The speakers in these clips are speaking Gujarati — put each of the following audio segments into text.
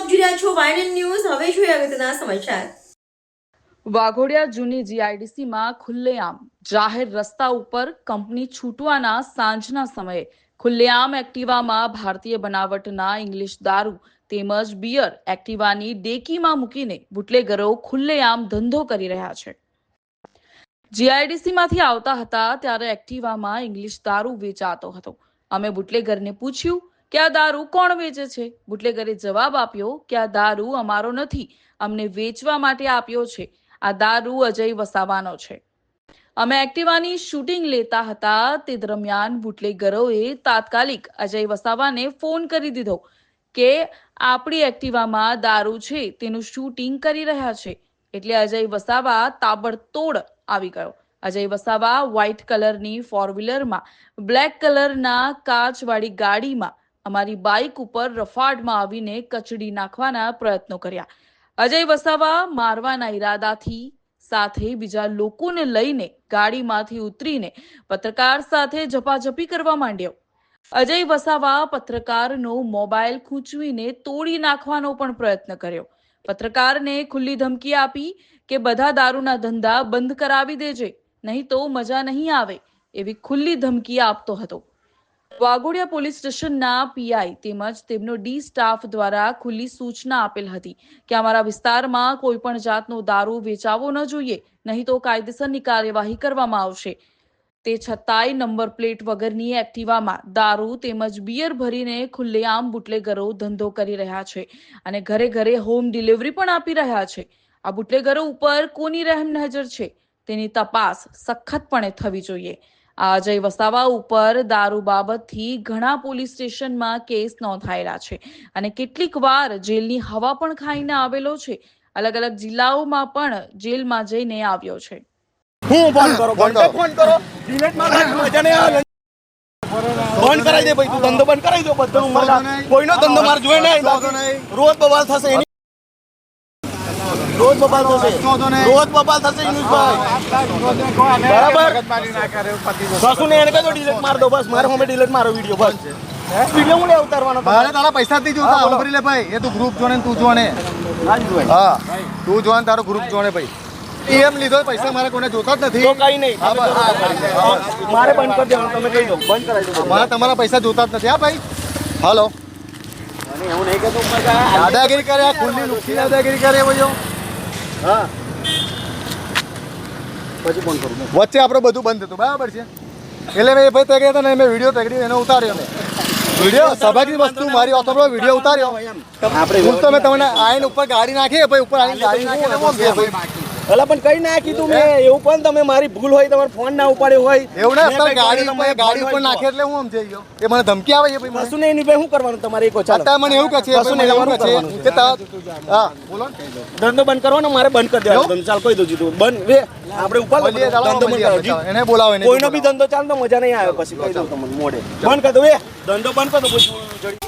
આપ જોઈ રહ્યા છો વાયનન ન્યૂઝ. હવે જોઈએ અગત્યના સમાચાર? વાઘોડિયા જૂની જીઆઈડીસીમાં ખુલ્લેઆમ. જાહેર રસ્તા ઉપર કંપની છૂટવાના સાંજના સમયે ખુલ્લેઆમ એક્ટિવામાં ભારતીય બનાવટના ઇંગ્લિશ દારૂ તેમજ બિયર એક્ટિવાની ડેકીમાં મૂકીને બુટલેગરો ખુલ્લેઆમ ધંધો કરી રહ્યા છે. જીઆઈડીસીમાંથી આવતા હતા ત્યારે એક્ટિવામાં ઇંગ્લિશ દારૂ વેચાતો હતો. અમે બુટલેગરને પૂછ્યું કે આ દારૂ કોણ વેચે છે? બુટલેગરે જવાબ આપ્યો કે આ દારૂ અમારો નથી. અમને વેચવા માટે આપ્યો છે. આ દારૂ અજય વસાવાનો છે. અમે એક્ટિવાની શૂટિંગ લેતા હતા. તે દરમિયાન બુટલેગરોએ તાત્કાલિક અજય વસાવાને ફોન કરી દીધો કે, આપણી એક્ટિવામાં દારૂ છે. તેનું શૂટિંગ કરી રહ્યા છે. એટલે અજય વસાવા તાબડતોડ આવી ગયો. અજય વસાવા વ્હાઇટ કલરની ફોર વ્હીલરમાં બ્લેક કલરના કાચવાળી ગાડીમાં અમારી બાઇક ઉપર રફાડમાં આવીને કચડી નાખવાના પ્રયત્નો કર્યા. અજય વસાવા મારવાના ઈરાદાથી સાથે બીજા લોકોને લઈને ગાડીમાંથી ઉતરીને પત્રકાર સાથે ઝપાઝપી કરવા માંડ્યો. અજય વસાવા પત્રકારનો મોબાઈલ ખૂંચવીને તોડી નાખવાનો પણ પ્રયત્ન કર્યો. પત્રકારને ખુલ્લી ધમકી આપી કે બધા દારૂના ધંધા બંધ કરાવી દેજે, નહીં તો મજા નહીં આવે, એવી ખુલ્લી ધમકી આપતો હતો. વાઘોડિયા પોલીસ સ્ટેશનના પીઆઈ તેમજ તેમનો ડી સ્ટાફ દ્વારા ખુલ્લી સૂચના આપેલ હતી કે અમારા વિસ્તારમાં કોઈ પણ જાતનો દારૂ વેચાવો ન જોઈએ, નહીં તો કાયદેસરની કાર્યવાહી કરવામાં આવશે. તે છતાંય નંબર પ્લેટ વગરની એક્ટિવામાં દારૂ તેમજ બિયર ભરીને ખુલ્લેઆમ બુટલેગરો ધંધો કરી રહ્યા છે અને ઘરે ઘરે હોમ ડિલિવરી પણ આપી રહ્યા છે. આ બુટલેગરો ઉપર કોની રહેમ નજર છે? તેની તપાસ સખતપણે થવી જોઈએ. આ અજય વસાવા ઉપર દારૂ બાબતથી ઘણા પોલીસ સ્ટેશનમાં કેસ નોંધાયેલા છે અને કેટલીક વાર જેલની હવા પણ ખાઈને આવેલો છે. અલગ અલગ જિલ્લાઓમાં પણ જેલમાં જઈને આવ્યો છે. હું ફોન કરો ફોન ફોન કરો. ડિલેટ મજા નહીં આવે. બંધ કરાવી દે ભાઈ તું ધંધો બંધ કરાવી દો બધો હું વાંધો મારા- નહીં. કોઈનો ધંધો મારે જોઈ નહીં. રોજ બવાલ થશે રોજ બબાલ થશે. રોજ બબાલ થશે બરાબર? કશું ને એને કહી ડિલેટ માર દો બસ. મારે હમે ડિલેટ મારો વીડિયો બસ. વીડિયો હું લે ઉતારવાનો મારે તારા પૈસા જ જોતા. હા, લે ભાઈ. એ તું ગ્રુપ જોને તું જોને. હા. તું જોને તારો ગ્રુપ જોને ભાઈ. એમ લીધો પૈસા મારે કોને જોતા જ નથી. તો કઈ નહીં. મારે બંધ કરી દેવાનું. તમે કહી દો. બંધ કરાવી દો મારે તમારા પૈસા જોતા જ નથી. હા ભાઈ. હાલો. દાદાગીરી કરે ખુલ્લી લુખી દાદાગીરી કરે ભાઈઓ હા. પછી ફોન કરું વચ્ચે આપણે બધું બંધ હતું બરાબર છે? એટલે મેં એ ભાઈ તગ્યા હતા ને મેં વીડિયો તગડી એને ઉતાર્યો મેં. વીડિયો સભાગી વસ્તુ મારી ઓથોનો વીડિયો ઉતાર્યો. આપણે હું તો મેં તમને આઈન ઉપર ગાડી નાખી ભાઈ ઉપર આઈને ગાડી નાખી અલા પણ કઈ ના કીધું મેં. એવું પણ તમે મારી ભૂલ હોય તમારો ફોન ના ઉપાડ્યો હોય. એવું ના સર ગાડી તમારે ગાડી ઉપર નાખે એટલે હું આમ ગયો? એ મને ધમકી આવે છે ભાઈ મને. કશું નહીં ભાઈ શું કરવાનું તમારે? એક ચાલો. અત્યારે મને એવું કહે છે કશું નહીં, એવું કહે છે કે તા- હા બોલો ધંધો બંધ કરવાનો મારે બંધ કરી દેવાનો. ધંધો ચાલ કહી દઉં છું બંધ વે આપણે ઉપર ધંધો બંધ કરો એને બોલાવો એને કોઈનો બી ધંધો ચાલ તો મજા નહીં આવે પછી કહી દઉં તમને મોડે. બંધ કરી દો એ. ધંધો બંધ કરી દો પછી જડી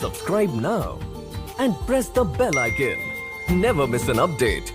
Subscribe now and press the bell icon. Never miss an update.